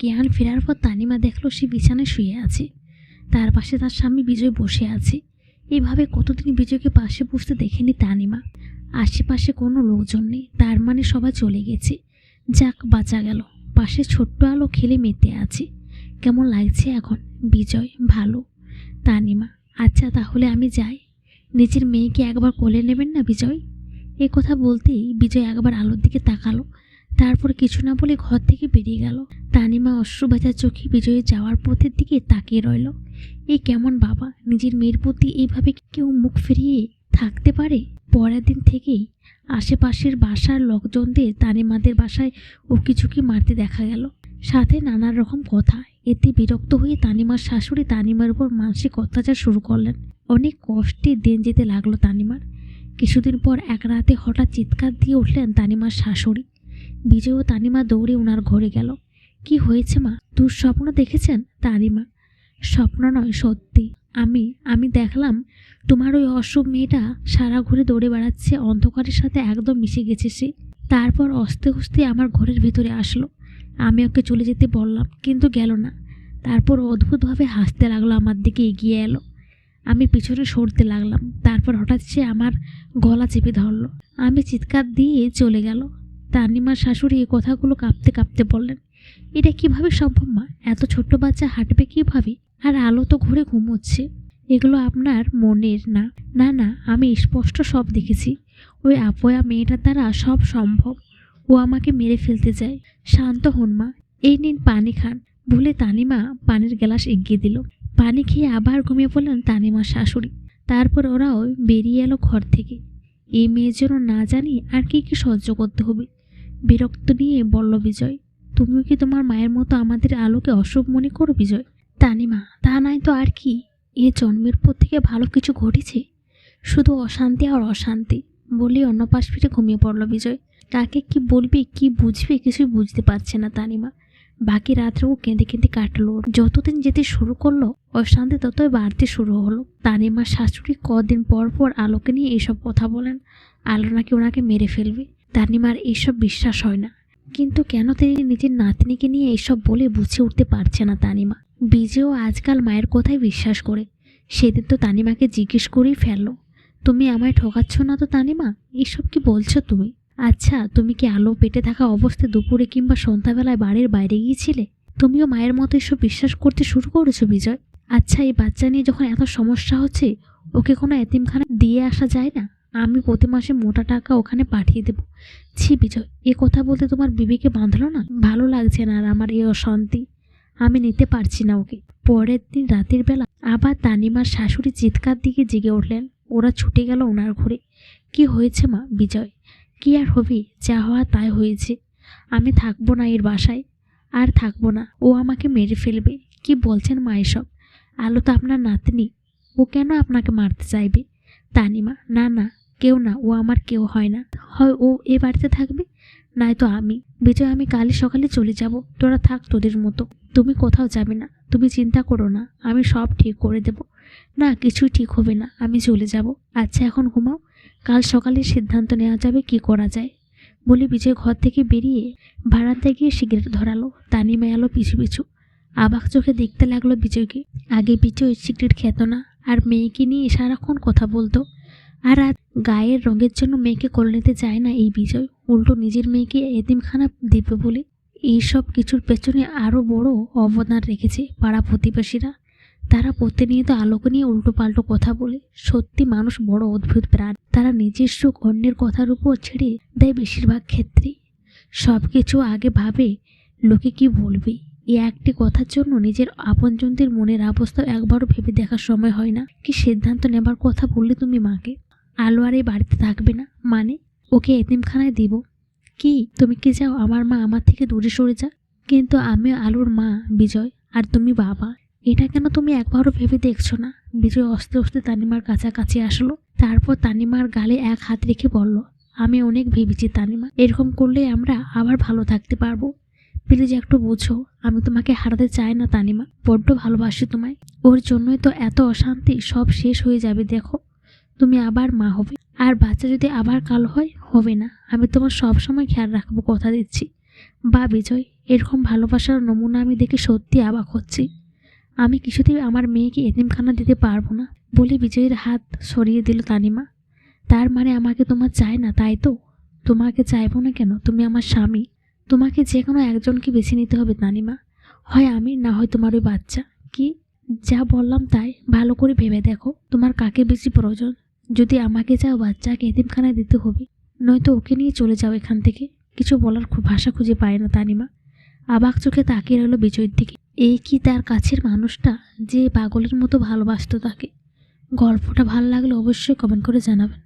জ্ঞান ফেরার পর তানিমা দেখল সে বিছানায় শুয়ে আছে। তার পাশে তার স্বামী বিজয় বসে আছে। এভাবে কতদিন বিজয়কে পাশে বসতে দেখেনি তানিমা। আশেপাশে কোনো লোকজন নেই। তার মানে সবাই চলে গেছে। যাক, বাঁচা গেল। পাশে ছোট্ট আলো খেলে মেতে আছে। কেমন লাগছে এখন? বিজয়, ভালো। তানিমা আচ্ছা তাহলে আমি যাই। নিজের মেয়েকে একবার কোলে নেবেন না বিজয়? এ কথা বলতেই বিজয় একবার আলোর দিকে তাকালো। তারপর কিছু না বলে ঘর থেকে বেরিয়ে গেল। তানিমা অশ্রু চোখে বিজয়ের যাওয়ার পথের দিকে তাকিয়ে রইল। এ কেমন বাবা, নিজের মেয়ের প্রতি এইভাবে কেউ মুখ ফিরিয়ে থাকতে পারে? পরের দিন থেকেই আশেপাশের বাসার লোকজনদের তানিমাদের বাসায় উকিঝুঁকি মারতে দেখা গেল। সাথে নানা রকম কথা। এতে বিরক্ত হয়ে তানিমার শাশুড়ি তানিমার উপর মানসিক অত্যাচার শুরু করলেন। অনেক কষ্টে দিন যেতে লাগল তানিমার। কিছুদিন পর এক রাতে হঠাৎ চিৎকার দিয়ে উঠলেন তানিমার শাশুড়ি। বিজয় ও তানিমা দৌড়ে ওনার ঘরে গেল। কি হয়েছে মা? দুঃস্বপ্ন দেখেছেন? তানিমা, স্বপ্ন নয়, সত্যি। আমি আমি দেখলাম তোমার ওই অশুভ মেয়েটা সারা ঘুরে দৌড়ে বেড়াচ্ছে, অন্ধকারের সাথে একদম মিশে গেছে সে। তারপর অস্তে হস্তে আমার ঘরের ভেতরে আসলো। আমি ওকে চলে যেতে বললাম, কিন্তু গেল না। তারপর অদ্ভুতভাবে হাসতে লাগল, আমার দিকে এগিয়ে এলো। আমি পিছনে সরতে লাগলাম। তারপর হঠাৎ সে আমার গলা চেপে ধরলো। আমি চিৎকার দিয়ে চলে গেল। তানিমার শাশুড়ি এই কথাগুলো কাঁপতে কাঁপতে বললেন, এটা কীভাবে সম্ভব মা? এত ছোট্ট বাচ্চা হাঁটবে কীভাবে? আর আলো তো ঘুরে ঘুমোচ্ছে। এগুলো আপনার মনের না। না না, আমি স্পষ্ট সব দেখেছি। ওই আপয়া মেয়েটার দ্বারা সব সম্ভব। ও আমাকে মেরে ফেলতে চায়। শান্ত হন মা। এই নিন পানি খান। ভুলে তানিমা পানির গ্লাস এগিয়ে দিল। পানি খেয়ে আবার ঘুমিয়ে পড়লেন তানিমার শাশুড়ি। তারপর ওরাও বেরিয়ে এলো ঘর থেকে। এই মেয়ের জন্য না জানি আর কি কি সহ্য করতে হবে। বিরক্ত নিয়ে বলল বিজয়, তুমিও কি তোমার মায়ের মতো আমাদের আলোকে অশুভ মনে করো বিজয়? তানিমা, তা নয় তো আর কি। এ জন্মের পর থেকে ভালো কিছু ঘটেছে। শুধু অশান্তি আর অশান্তি, বলে অন্য পাশ ফিরে ঘুমিয়ে পড়ল বিজয়। কাকে কি বলবে, কি বুঝবে কিছুই বুঝতে পারছে না তানিমা। বাকি রাত্রেও কেঁদে কেঁদে কাটলো যতদিন যেতে শুরু করল অশান্তি ততই বাড়তে শুরু হলো। তানিমার শাশুড়ি কদিন পর পর আলোকে নিয়ে এইসব কথা বলেন। আলো নাকি ওনাকে মেরে ফেলবে? তানিমার এইসব বিশ্বাস হয় না। কিন্তু কেন তিনি নিজের নাতনিকে নিয়ে এইসব বলে বুঝে উঠতে পারছে না তানিমা? বিজেও আজকাল মায়ের কথাই বিশ্বাস করে। সেদিন তো তানিমাকে জিজ্ঞেস করেই ফেলল। তুমি আমায় ঠকাচ্ছ না তো তানিমা? এসব কি বলছো তুমি? আচ্ছা তুমি কি আলো পেটে থাকা অবস্থায় দুপুরে কিংবা সন্ধ্যাবেলায় বাড়ির বাইরে গিয়েছিলে? তুমিও মায়ের মতো এসব বিশ্বাস করতে শুরু করেছ বিজয়? আচ্ছা এই বাচ্চা নিয়ে যখন এত সমস্যা হচ্ছে, ওকে কোনো এতিমখানা দিয়ে আসা যায় না? আমি প্রতি মাসে মোটা টাকা ওখানে পাঠিয়ে দেবো। ছি, বিজয়, এ কথা বলতে তোমার বিবেকে বাঁধলো না? ভালো লাগছে না আর আমার এই অশান্তি। আমি নিতে পারছি না ওকে। পরের দিন রাতের বেলা আবার তানিমার শাশুড়ি চিৎকার দিকে জেগে উঠলেন। ওরা ছুটে গেল ওনার ঘরে। কি হয়েছে মা, বিজয়? কি আর হবে? যা হওয়া তাই হয়েছে। আমি থাকব না এর বাসায়। আর থাকব না। ও আমাকে মেরে ফেলবে। কি বলছেন মা এসব? আলো তো আপনার নাতনি। ও কেন আপনাকে মারতে চাইবে? তানিমা, না না, কেউ না, ও আমার কেউ হয় না। হয় ও এ বাড়িতে থাকবে, নয়তো আমি। বিজয়, আমি কালই সকালে চলে যাব। তোরা থাক তোদের মতো। তুমি কোথাও যাবে না। তুমি চিন্তা করো না। আমি সব ঠিক করে দেব। না, কিছুই ঠিক হবে না। আমি চলে যাব। আচ্ছা এখন ঘুমাও। কাল সকালে সিদ্ধান্ত নেওয়া যাবে কি করা যায়। বলে বিজয় ঘর থেকে বেরিয়ে ভাড়াতে গিয়ে সিগারেট ধরালো। তানিমা এলো পিছু পিছু। আবাক চোখে দেখতে লাগল বিজয়কে। আগে বিজয় সিগারেট খেত না, আর মেয়েকে নিয়ে সারাক্ষণ কথা বলতো। আর আজ গায়ের রঙের জন্য মেয়েকে কোলে নিতে চায় না এই বিজয়। উল্টো নিজের মেয়েকে এতিমখানা দেবে বলে এইসব কিছুর পেছনে আরও বড় অবদান রেখেছে পাড়া প্রতিবেশীরা। তারা প্রতিনিয়ত আলোকে নিয়ে উল্টো পাল্টো কথা বলে। সত্যি মানুষ বড় অদ্ভুত প্রাণ। তারা নিজের সুখ অন্যের কথার উপর ছেড়ে দেয় বেশিরভাগ ক্ষেত্রে সব কিছু আগে ভাবে, লোকে কি বলবে? এই একটি কথার জন্য নিজের আপনজনদের মনের অবস্থা একবারও ভেবে দেখার সময় হয় না। কি সিদ্ধান্ত নেবার কথা বললে তুমি মাকে? আলো আর এই বাড়িতে থাকবে না? মানে? ওকে এতিমখানায় দিব। কি? তুমি কি চাও আমার মা আমার থেকে দূরে সরে যাক? কিন্তু আমি আলুর মা, বিজয়, আর তুমি বাবা। এটা কেন তুমি একবারও ভেবে দেখছ না? বিজয় অস্তে অস্তে তানিমার কাছাকাছি আসলো। তারপর তানিমার গালে এক হাত রেখে বলল, আমি অনেক ভেবেছি তানিমা। এরকম করলে আমরা আবার ভালো থাকতে পারব। প্লিজ একটু বোঝো, আমি তোমাকে হারাতে চাই না তানিমা। বড্ড ভালোবাসি তোমায়। ওর জন্যই তো এত অশান্তি, সব শেষ হয়ে যাবে, দেখো। তুমি আবার মা হবে। আর বাচ্চা যদি আবার কালো হয়, হবে না। আমি তোমার সব সময় খেয়াল রাখব, কথা দিচ্ছি। বা বিজয়, এরকম ভালোবাসার নমুনা আমি দেখে সত্যি অবাক হচ্ছি। আমি কিছুতেই আমার মেয়েকে এতিমখানা দিতে পারব না, বলে বিজয়ের হাত সরিয়ে দিল তানিমা। তার মানে আমাকে তোমার চায় না, তাই তো? তোমাকে চাইব না কেন? তুমি আমার স্বামী। তোমাকে যে কোনো একজনকে বেছে নিতে হবে তানিমা হয় আমি না হয় তোমার ওই বাচ্চা। কি? যা বললাম তাই। ভালো করে ভেবে দেখো, তোমার কাকে বেশি প্রয়োজন? যদি আমাকে চাও বাচ্চাকে এতিমখানায় দিতে হবে, নয়তো ওকে নিয়ে চলে যাও এখান থেকে। কিছু বলার খুব ভাষা খুঁজে পায় না তানিমা। আবাক চোখে তাকিয়ে রইল বিজয়ের দিকে। এই কি তার কাছের মানুষটা যে পাগলের মতো ভালোবাসতো তাকে? গল্পটা ভালো লাগলে অবশ্যই কমেন্ট করে জানাবেন।